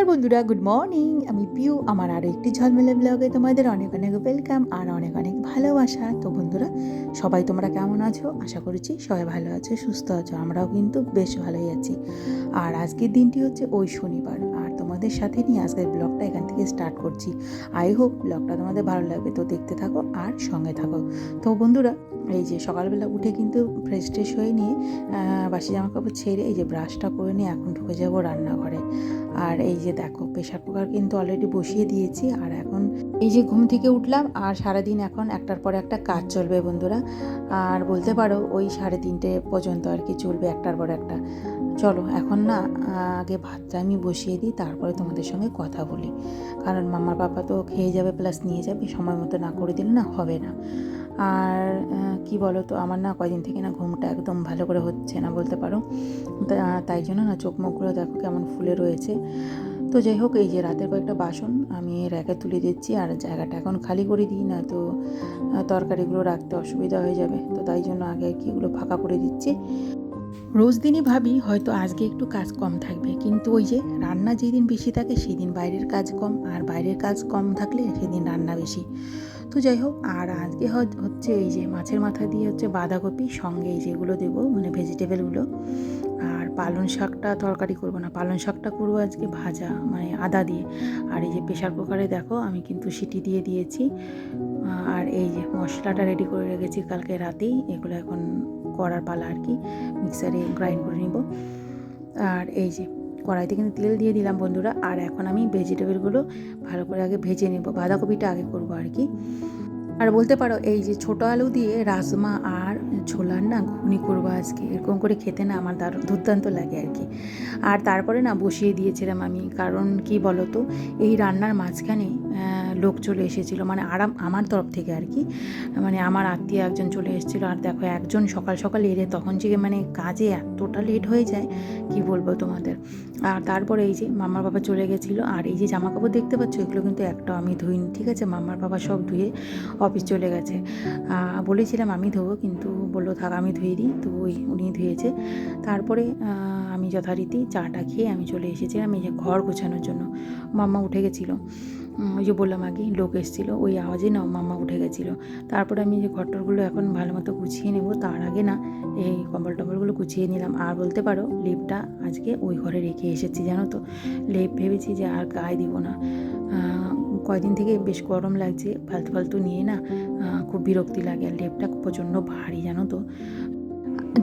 বন্ধুরা good morning আমি পিউ, আমার আরও একটি ঝলমেলে ব্লগে তোমাদের অনেক অনেক ওয়েলকাম আর অনেক অনেক ভালোবাসা। তো বন্ধুরা, সবাই তোমরা কেমন আছো? আশা করছি সবাই ভালো আছো, সুস্থ আছো, আমরাও কিন্তু বেশ ভালোই আছি। আর আজকের দিনটি হচ্ছে ওই শনিবার, আর তোমাদের সাথে নিয়ে আজকের ব্লগটা এখান থেকে স্টার্ট করছি। আই হোপ ব্লগটা তোমাদের ভালো লাগবে, তো দেখতে থাকো আর সঙ্গে থাকো। তো বন্ধুরা, এই যে সকালবেলা উঠে কিন্তু ফ্রেশ ট্রেশ হয়ে নিয়ে বাসি জামা কাপড় ছেড়ে এই যে ব্রাশটা করে নিয়ে এখন ঢুকে যাব রান্নাঘরে। আর এই যে দেখো, প্রেশার কুকার কিন্তু অলরেডি বসিয়ে দিয়েছি। আর এখন এই যে ঘুম থেকে উঠলাম, আর সারাদিন এখন একটার পর একটা কাজ চলবে বন্ধুরা। আর বলতে পারো, ওই সাড়ে তিনটে পর্যন্ত আর কি চলবে একটার পর একটা। চলো, এখন না আগে ভাতটা আমি বসিয়ে দিই, তারপরে তোমাদের সঙ্গে কথা বলি। কারণ মামার পাপা তো খেয়ে যাবে প্লাস নিয়ে যাবে, সময় মতো না করে দিলে না হবে না। আর কি বলো তো আমার না কয়দিন থেকে না ঘুমটা একদম ভালো করে হচ্ছে না বলতে পারো। তাই জন্য না চোখ মুখগুলো দেখো কেমন ফুলে রয়েছে। তো যাই হোক, এই যে রাতের কয়েকটা বাসন আমি র্যাকে তুলে দিচ্ছি, আর জায়গাটা এখন খালি করে দিই না তো তরকারিগুলো রাখতে অসুবিধা হয়ে যাবে। তো তাই জন্য আগে আর কি ফাঁকা করে দিচ্ছি। রোজ দিনই ভাবি হয়তো আজকে একটু কাজ কম থাকবে, কিন্তু ওই যে রান্না যেদিন বেশি থাকে সেদিন বাইরের কাজ কম, আর বাইরের কাজ কম থাকলে সেদিন রান্না বেশি। তো যাই হোক, আর আজকে হচ্ছে এই যে মাছের মাথা দিয়ে হচ্ছে বাঁধাকপি, সঙ্গে এই যেগুলো দেবো মানে ভেজিটেবলগুলো আর পালং শাকটা তরকারি করব না, পালং শাকটা করব আজকে ভাজা মানে আদা দিয়ে। আর এই যে প্রেশার কুকারে দেখো, আমি কিন্তু সিটি দিয়ে দিয়েছি। আর এই যে মশলাটা রেডি করে রেখেছি কালকে রাতেই, এগুলো এখন করার পালা আর কি। মিক্সারে গ্রাইন্ড করে নিব। আর এই যে, কড়াইতে কিন্তু তেল দিয়ে দিলাম বন্ধুরা। আর এখন আমি ভেজিটেবলগুলো ভালো করে আগে ভেজে নেব। বাঁধাকপিটা আগে করব আর কি। আর বলতে পারো, এই যে ছোটো আলু দিয়ে রাজমা আর ছোলার না ঘুগনি করব আজকে, এরকম করে খেতে না আমার দারুণ দুর্দান্ত লাগে আর কি। আর তারপরে না বসিয়ে দিয়েছিলাম আমি, কারণ কি বলো তো এই রান্নার মাঝখানে লোক চলে এসেছিল মানে আরাম, আমার তরফ থেকে আর কি মানে আমার আত্মীয় একজন চলে এসেছিল, আর দেখো একজন সকাল সকাল এলে তখন যে মানে কাজে এতটা লেট হয়ে যায়, কি বলব তোমাদের। আর তারপরে এই যে মামার বাবা চলে গেছিল, আর এই যে জামা কাপড় দেখতে পাচ্ছ, এগুলো কিন্তু একটা আমি ধুইনি, ঠিক আছে? মামার বাবা সব ধুয়ে অফিস চলে গেছে। বলেছিলাম আমি ধোবো, কিন্তু বলল, থাক, আমি ধুয়ে দিই। তো ওই উনি ধুয়েছে। তারপরে আমি যথারীতি চাটা খেয়ে আমি চলে এসেছিলাম এই যে ঘর গোছানোর জন্য। মাম্মা উঠে গেছিল। ওই যে বললাম আগে, লোক এসেছিল, ওই আওয়াজে না মাম্মা উঠে গেছিল। তারপরে আমি যে ঘরটরগুলো এখন ভালো মতো গুছিয়ে নেব, তার আগে না, এই কম্বল টম্বলগুলো গুছিয়ে নিলাম। আর বলতে পারো, লেপটা আজকে ওই ঘরে রেখে এসেছি, জানো তো? লেপ ভেবেছি যে আর গায়ে দিব না। কয়দিন থেকে বেশ গরম লাগছে, ফালতু ফালতু নিয়ে না খুব বিরক্তি লাগে আর লেপটা প্রচণ্ড ভারী, জানো তো।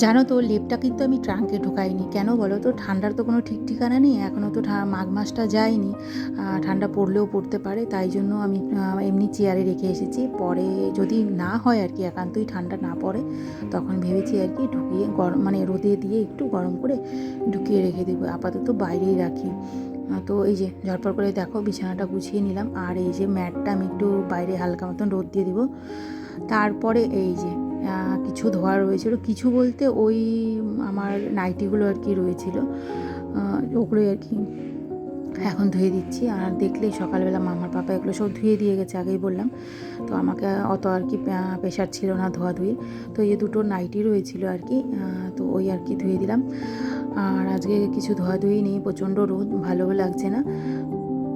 জানো তো, লেপটা কিন্তু আমি ট্রাঙ্কে ঢোকাইনি। কেন বলো তো, ঠান্ডার তো কোনো ঠিক ঠিকানা নেই এখনও তো মাঘ মাসটা যায়নি। ঠান্ডা পড়লেও পড়তে পারে, তাই জন্য আমি এমনি চেয়ারে রেখে এসেছি। পরে যদি না হয় আর কি, একান্তই ঠান্ডা না পড়ে, তখন ভেবেছি আর কি ঢুকিয়ে গরম মানে রোদে দিয়ে একটু গরম করে ঢুকিয়ে রেখে দেবো, আপাতত বাইরেই রাখি। তো এই যে ঝটপট করে দেখো, বিছানাটা গুছিয়ে নিলাম। আর এই যে ম্যাটটা আমি একটু বাইরে হালকা মতন রোদ দিয়ে দিব। তারপরে এই যে কিছু ধোয়া রয়েছিল। কিছু বলতে ওই আমার নাইটিগুলো আর কি রয়েছিল। ওগুলোই আর কি এখন ধুয়ে দিচ্ছি। আর দেখলেই সকালবেলা মামার পাপা এগুলো সব ধুয়ে দিয়ে গেছে, আগেই বললাম। তো আমাকে অত আর কি প্রেশার ছিল না ধোয়া ধুয়ে তো এই দুটো নাইটি রয়েছিল আর কি তো ওই আর কি ধুয়ে দিলাম। আর আজকে কিছু ধোয়া ধুয়ে নেই, প্রচণ্ড রোদ, ভালোও লাগছে না।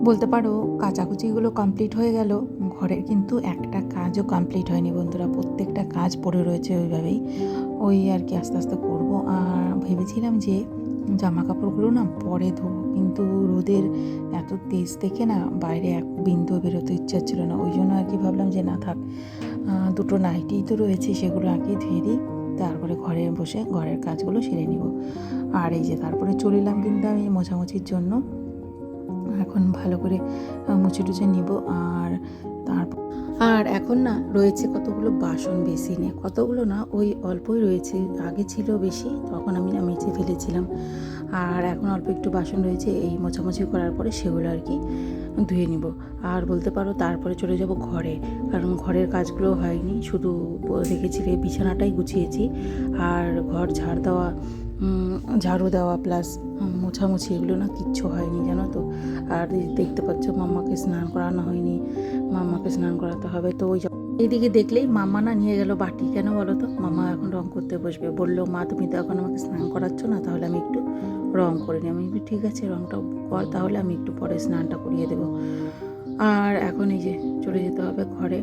বলতে পারো, কাচাকুচিগুলো কমপ্লিট হয়ে গেল ঘরের কিন্তু একটা কাজও কমপ্লিট হয়নি বন্ধুরা, প্রত্যেকটা কাজ পড়ে রয়েছে ওইভাবেই। ওই আর কি আস্তে আস্তে করব। আর ভেবেছিলাম যে জামা কাপড়গুলো না পরে ধোবো, কিন্তু রোদের এত তেজ দেখে না বাইরে এক বিন্দু বেরোতে ইচ্ছা ছিল না। ওই জন্য আর কি ভাবলাম যে না থাক দুটো নাইটি তো রয়েছে, সেগুলো আগে ধুয়ে দিই। তারপরে ঘরে বসে ঘরের কাজগুলো সেরে নিব। আর এই যে তারপরে চলে এলাম কিন্তু আমি মোছামুছির জন্য। এখন ভালো করে মুছে টুছে নিব আর তারপর আর এখন না রয়েছে কতগুলো বাসন বেসিনে। কতগুলো না ওই অল্পই রয়েছে, আগে ছিল বেশি, তখন আমি না মেজে ফেলেছিলাম। আর এখন অল্প একটু বাসন রয়েছে, এই মোছামুছি করার পরে সেগুলো আর কি ধুয়ে নিব। আর বলতে পারো তারপরে চলে যাব ঘরে। কারণ ঘরের কাজগুলো হয়নি। শুধু রেখেছি রে বিছানাটাই গুছিয়েছি। আর ঘর ঝাড় দেওয়া ঝাড়ু দেওয়া প্লাস মোছামুছি এগুলো না কিচ্ছু হয়নি জানো তো। আর দেখতে পাচ্ছ মাম্মাকে স্নান করানো হয়নি। মাম্মাকে স্নান করাতে হবে। তো ওই এইদিকে দেখলেই মামা না নিয়ে গেল বাটি। কেন বলো তো? মামা এখন রং করতে বসবে। বলল, মা, তুমি তো এখন আমাকে স্নান করাচ্ছ না, তাহলে আমি একটু রং করে নিই। আমি ঠিক আছে, রংটা কর, তাহলে আমি একটু পরে স্নানটা করিয়ে দেবো। আর এখন এই যে চলে যেতে হবে ঘরে।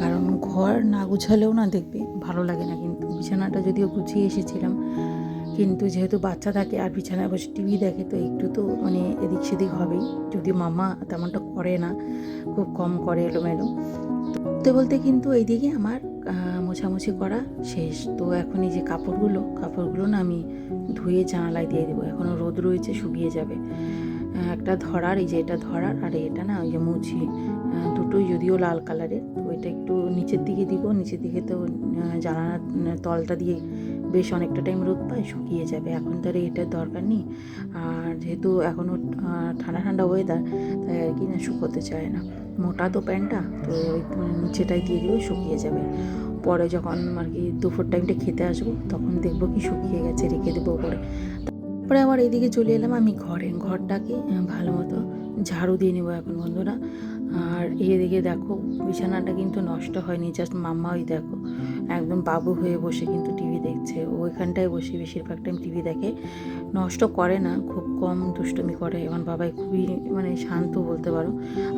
কারণ ঘর না গুছালেও না দেখবে, ভালো লাগে না কিন্তু। বিছানাটা যদিও গুছিয়ে এসেছিলাম, কিন্তু যেহেতু বাচ্চা থাকে আর বিছানায় বসে টিভি দেখে, তো একটু তো মানে এদিক সেদিক হবেই। যদি মামা তেমনটা করে না, খুব কম করে এলোমেলো। বলতে বলতে কিন্তু এইদিকে আমার মোছামুছি করা শেষ। তো এখন এই যে কাপড়গুলো কাপড়গুলো না আমি ধুয়ে জানালায় দিয়ে দেবো। এখনও রোদ রয়েছে, শুকিয়ে যাবে। একটা ধরার, এই যে এটা ধরার, আর এটা না ওই যে মুছি দুটোই যদিও লাল কালারের, তো এটা একটু নিচের দিকে দিব। নিচের দিকে তো জানালার তলটা দিয়ে বেশ অনেকটা টাইম রোদ পায়, শুকিয়ে যাবে। এখন তো আর এটার দরকার নেই। আর যেহেতু এখনও ঠান্ডা ঠান্ডা ওয়েদার তাই আর কি না শুকোতে চায় না। মোটা তো প্যান্টটা, তো মানে নিচেটাই দিয়ে দিলে শুকিয়ে যাবে। পরে যখন আর কি দুপুর টাইমটা খেতে আসব, তখন দেখব কি শুকিয়ে গেছে, রেখে দেবো পরে তারপরে আবার এইদিকে চলে এলাম আমি ঘরে। ঘরটাকে ভালো মতো ঝাড়ু দিয়ে নেব এখন বন্ধুরা। আর এদিকে দেখো, বিছানাটা কিন্তু নষ্ট হয়নি জাস্ট মাম্মা ওই দেখো। একদম বাবু হয়ে বসে কিন্তু টিভি দেখছে। ও ওইখানটায় বসে বেশিরভাগ টাইম টিভি দেখে। নষ্ট করে না, খুব কম দুষ্টমি করে। আমার বাবাই খুবই মানে শান্ত বলতে পারো।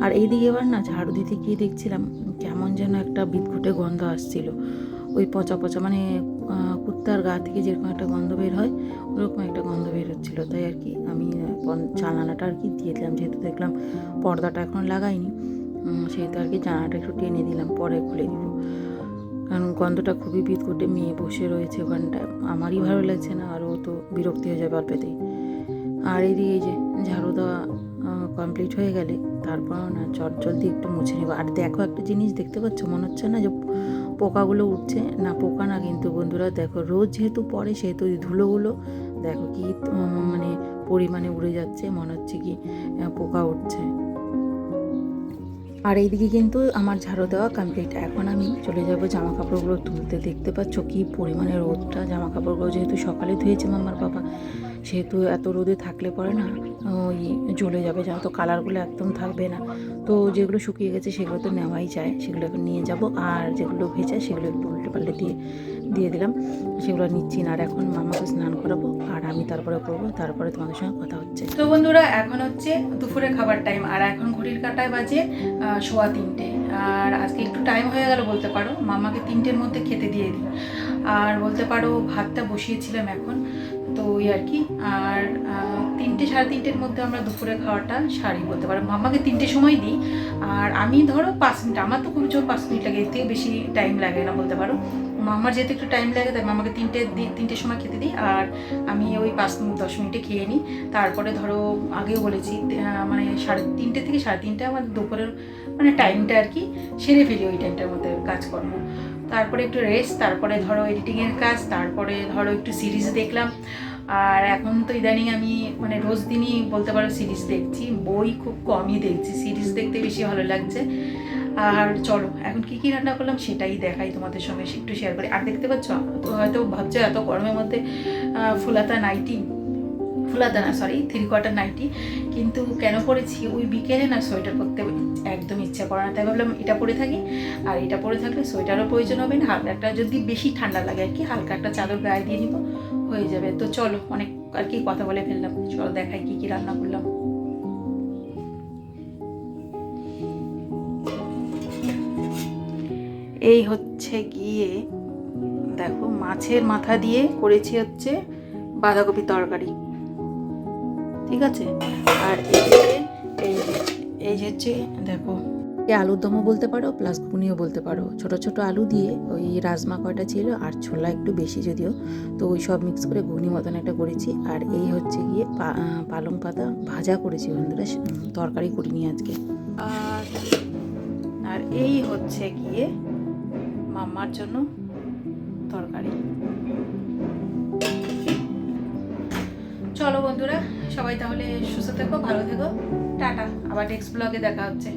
আর এইদিকে এবার না ঝাড়ু দিতে গিয়ে দেখছিলাম কেমন যেন একটা বিদঘুটে গন্ধ আসছিল। ওই পচা পচা মানে কুত্তার গা থেকে যেরকম একটা গন্ধ বের হয়, ওরকম একটা গন্ধ বের হচ্ছিল। তাই আর কি আমি জানালাটা আর কি দিয়ে দিলাম। যেহেতু দেখলাম পর্দাটা এখন লাগাইনি সেহেতু আর কি জানালাটা একটু টেনে দিলাম। পরে খুলে দিব। কারণ গন্ধটা খুবই বিদঘুটে মেয়ে বসে রয়েছে ওখানটায় আমারই ভালো লাগছে না, আরও তো বিরক্তি হয়ে যাবে অল্পেতেই আর এদিকে যে ঝাড়ু দেওয়া কমপ্লিট হয়ে গেলে তারপর না চট জলদি একটু মুছে নেব। আর দেখো একটা জিনিস দেখতে পাচ্ছ, মনে হচ্ছে না যে পোকাগুলো উঠছে? না, পোকা না কিন্তু বন্ধুরা দেখো, রোজ যেহেতু পড়ে সেহেতু ওই ধুলোগুলো, দেখো কি মানে পরিমাণে উড়ে যাচ্ছে, মনে হচ্ছে কি পোকা উঠছে। আর এইদিকে কিন্তু আমার ঝাড়ু দেওয়া কমপ্লিট এখন আমি চলে যাব জামা কাপড়গুলো তুলতে। দেখতে পাচ্ছ কি পরিমাণে রোদটা। জামা কাপড়গুলো যেহেতু সকালে ধুয়েছে আমার বাবা, সেহেতু এত রোদে থাকলে পরে না ওই জ্বলে যাবে যা তো, কালারগুলো একদম থাকবে না। তো যেগুলো শুকিয়ে গেছে সেগুলো তো নেওয়াই যায়, সেগুলো নিয়ে যাব। আর যেগুলো ভেজা সেগুলো একটু উল্টে পাল্টে দিয়ে দিয়ে দিলাম, সেগুলো নিচ্ছি। না আর এখন মামাকে স্নান করাবো, আর আমি তারপরে করব, তারপরে তোমাদের সঙ্গে কথা হচ্ছে। তো বন্ধুরা, এখন হচ্ছে দুপুরে খাবার টাইম আর এখন ঘড়ির কাটায় বাজে সোয়া তিনটে। আর আজকে একটু টাইম হয়ে গেল বলতে পারো, মামাকে তিনটের মধ্যে খেতে দিয়ে দিই। আর বলতে পারো, ভাতটা বসিয়েছিলাম এখন। তো ওই আর কি। আর তিনটে, সাড়ে তিনটের মধ্যে আমরা দুপুরে খাওয়াটা সারি বলতে পারো। মামাকে তিনটে সময় দিই। আর আমি ধরো পাঁচ মিনিট, আমার তো খুব জোর পাঁচ মিনিট লাগে, এর থেকে বেশি টাইম লাগে না বলতে পারো। মামার যেহেতু একটু টাইম লাগে, তাই মামাকে তিনটে তিনটের সময় খেতে দিই। আর আমি ওই পাঁচ দশ মিনিটে খেয়ে নিই। তারপরে ধরো আগেও বলেছি মানে সাড়ে তিনটে থেকে সাড়ে তিনটে আমার দুপুরের মানে টাইমটা আর কি, সেরে ফেলি ওই টাইমটার মধ্যে কাজকর্ম। তারপরে একটু রেস্ট তারপরে ধরো এডিটিংয়ের কাজ, তারপরে ধরো একটু সিরিজ দেখলাম। আর এখন তো ইদানিং আমি মানে রোজ দিনই বলতে পারো সিরিজ দেখছি, বই খুব কমই দেখছি সিরিজ দেখতে বেশি ভালো লাগছে। আর চলো, এখন কি কি রান্না করলাম সেটাই দেখাই তোমাদের সঙ্গে, একটু শেয়ার করি। আর দেখতে পাচ্ছ, তো হয়তো ভাবছ এত গরমের মধ্যে ফুলাতা নাইটি, ফুলাতা না সরি থ্রি কোয়ার্টার নাইটি, কিন্তু কেন পরেছি? ওই বিকেলে না সোয়েটার পরতে একদম ইচ্ছা করে না। তাই ভাবলাম এটা পরে থাকি, আর এটা পরে থাকলে সোয়েটারও প্রয়োজন হবে না। হালকা একটা যদি বেশি ঠান্ডা লাগে আর কি, হালকা একটা চাদর গায়ে দিয়ে নিব হয়ে যাবে। তো চলো, অনেক আর কি কথা বলে ফেললাম। চলো দেখাই কি কি রান্না করলাম। এই হচ্ছে গিয়ে, দেখো, মাছের মাথা দিয়ে করেছি হচ্ছে বাঁধাকপি তরকারি। ঠিক আছে? আর এই এই যে হচ্ছে, দেখো এই আলুর দমও বলতে পারো প্লাস ঘুগনিও বলতে পারো। ছোট ছোট আলু দিয়ে ওই রাজমা কয়টা ছিল আর ছোলা একটু বেশি যদিও, তো ওই সব মিক্স করে ঘুগনি মতন একটা করেছি। আর এই হচ্ছে গিয়ে পালং পাতা ভাজা করেছি বন্ধুরা তরকারি করিনি আজকে। আর আর এই হচ্ছে গিয়ে মাম্মার জন্য তরকারি। চলো বন্ধুরা, সবাই তাহলে সুস্থ থেকো, ভালো থেকো। টাটা, আবার নেক্সট ব্লগে দেখা হচ্ছে।